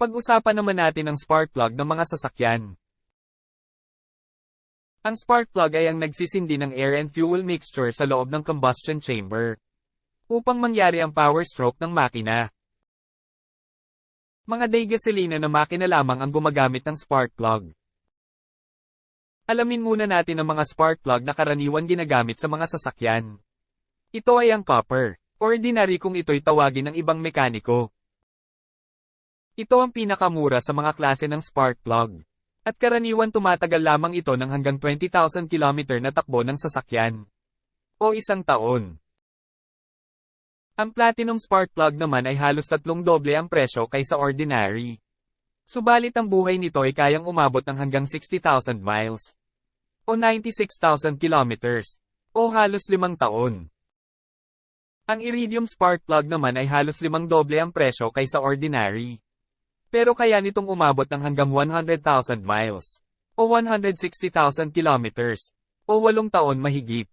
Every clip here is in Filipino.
Pag-usapan naman natin ang spark plug ng mga sasakyan. Ang spark plug ay ang nagsisindi ng air and fuel mixture sa loob ng combustion chamber upang mangyari ang power stroke ng makina. Mga day-gasolina na makina lamang ang gumagamit ng spark plug. Alamin muna natin ang mga spark plug na karaniwan ginagamit sa mga sasakyan. Ito ay ang copper. Ordinary kung ito'y tawagin ng ibang mekaniko. Ito ang pinakamura sa mga klase ng spark plug. At karaniwan tumatagal lamang ito ng hanggang 20,000 km na takbo ng sasakyan. O isang taon. Ang platinum spark plug naman ay halos tatlong doble ang presyo kaysa ordinary. Subalit ang buhay nito ay kayang umabot ng hanggang 60,000 miles. O 96,000 kilometers. O halos limang taon. Ang iridium spark plug naman ay halos limang doble ang presyo kaysa ordinary. Pero kaya nitong umabot ng hanggang 100,000 miles. O 160,000 kilometers. O walong taon mahigit.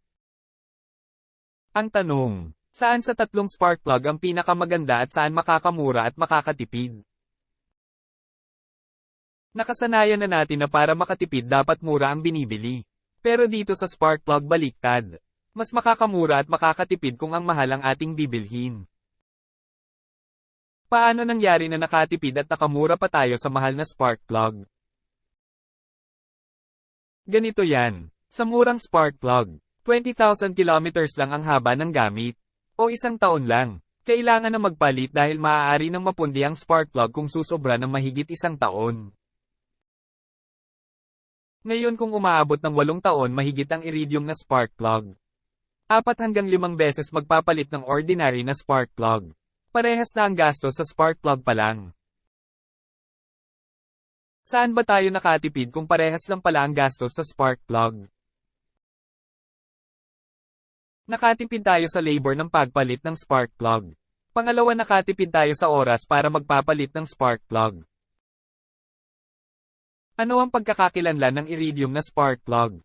Ang tanong, saan sa tatlong spark plug ang pinakamaganda at saan makakamura at makakatipid? Nakasanayan na natin na para makatipid dapat mura ang binibili. Pero dito sa spark plug baliktad. Mas makakamura at makakatipid kung ang mahal ang ating bibilhin. Paano nangyari na nakatipid at nakamura pa tayo sa mahal na spark plug? Ganito yan. Sa murang spark plug, 20,000 kilometers lang ang haba ng gamit. O isang taon lang. Kailangan na magpalit dahil maaari nang mapundi ang spark plug kung susobra ng mahigit isang taon. Ngayon kung umaabot ng walong taon mahigit ang iridium na spark plug. Apat hanggang limang beses magpapalit ng ordinary na spark plug. Parehas na ang gasto sa spark plug pa lang. Saan ba tayo nakatipid kung parehas lang pala ang gasto sa spark plug? Nakatipid tayo sa labor ng pagpalit ng spark plug. Pangalawa nakatipid tayo sa oras para magpapalit ng spark plug. Ano ang pagkakakilanlan ng iridium na spark plug?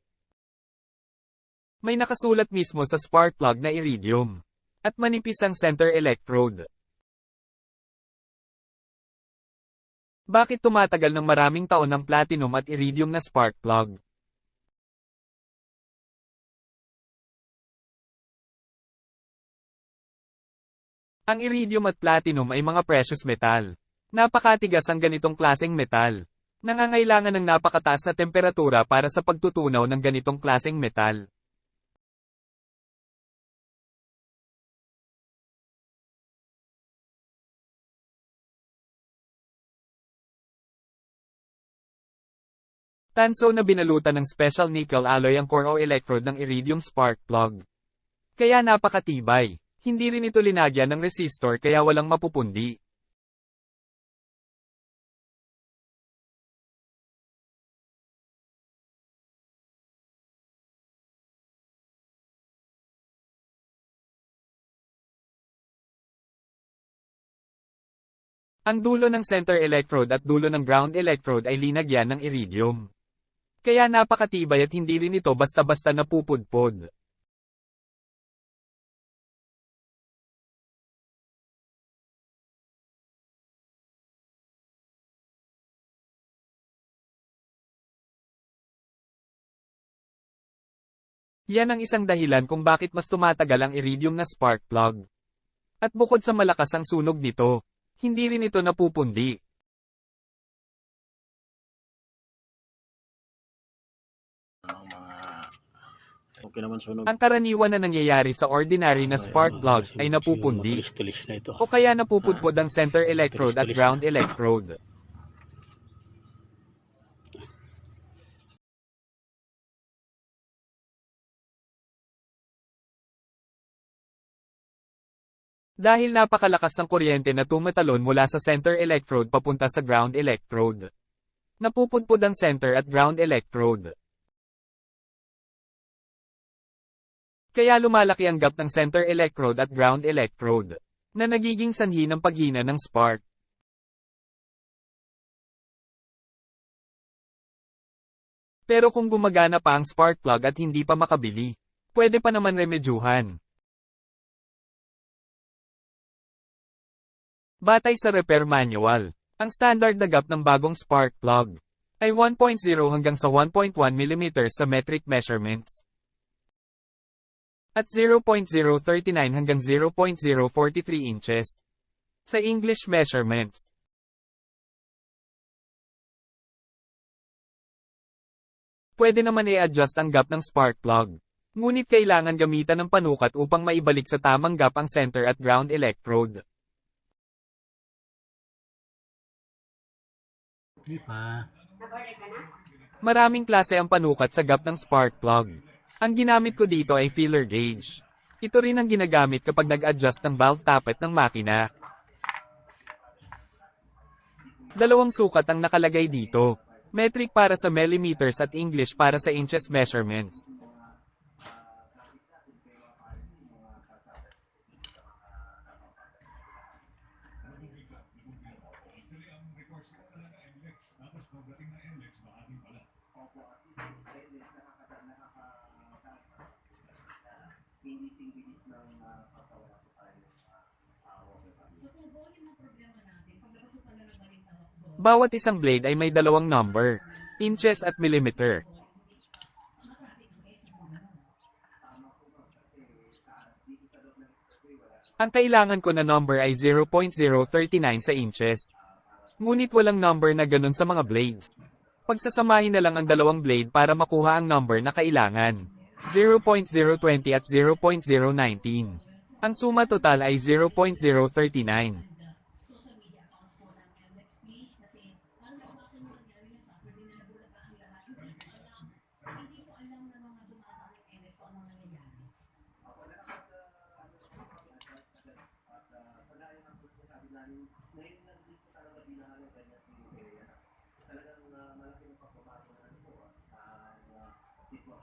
May nakasulat mismo sa spark plug na iridium. At manipis ang center electrode. Bakit tumatagal ng maraming taon ang platinum at iridium na spark plug? Ang iridium at platinum ay mga precious metal. Napakatigas ang ganitong klaseng metal. Nangangailangan ng napakataas na temperatura para sa pagtutunaw ng ganitong klaseng metal. Tanso na binalutan ng special nickel alloy ang core o electrode ng iridium spark plug. Kaya napakatibay. Hindi rin ito linagyan ng resistor kaya walang mapupundi. Ang dulo ng center electrode at dulo ng ground electrode ay linagyan ng iridium. Kaya napakatibay at hindi rin ito basta-basta napupudpod. Yan ang isang dahilan kung bakit mas tumatagal ang iridium na spark plug. At bukod sa malakas ang sunog nito, hindi rin ito napupundi. Okay naman sunog. Ang karaniwan na nangyayari sa ordinary na spark plug ay napupundi. O kaya napupudpod ang center electrode at ground electrode. Dahil napakalakas ng kuryente na tumatalon mula sa center electrode papunta sa ground electrode. Napupudpod ang center at ground electrode. Kaya lumalaki ang gap ng center electrode at ground electrode, na nagiging sanhi ng paghina ng spark. Pero kung gumagana pa ang spark plug at hindi pa makabili, pwede pa naman remedyuhan. Batay sa repair manual, Ang standard na gap ng bagong spark plug ay 1.0 hanggang sa 1.1 mm sa metric measurements at 0.039 hanggang 0.043 inches sa English measurements. Pwede naman i-adjust ang gap ng spark plug. Ngunit kailangan gamitan ng panukat upang maibalik sa tamang gap ang center at ground electrode. Maraming klase ang panukat sa gap ng spark plug. Ang ginamit ko dito ay feeler gauge. Ito rin ang ginagamit kapag nag-adjust ng valve tappet ng makina. Dalawang sukat ang nakalagay dito. Metric para sa millimeters at English para sa inches measurements. Bawat isang blade ay may dalawang number, inches at millimeter. Ang kailangan ko na number ay 0.039 sa inches. Ngunit walang number na ganun sa mga blades. Pagsasamahin na lang ang dalawang blade para makuha ang number na kailangan. 0.020 at 0.019. Ang suma total ay 0.039.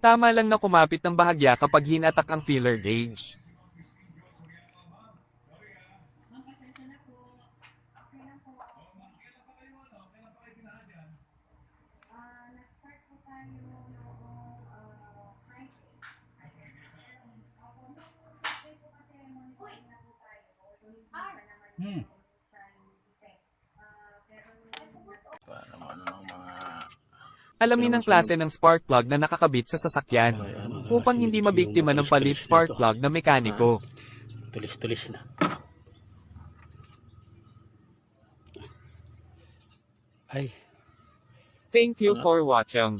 Tama lang na kumapit ng bahagya kapag hinatak ang feeler gauge. Hmm. Para ano ng mga Alamin ang klase ng spark plug na nakakabit sa sasakyan upang hindi mabiktima ng palit spark plug na mekaniko. tulis-tulis na. Ay, Thank you for watching.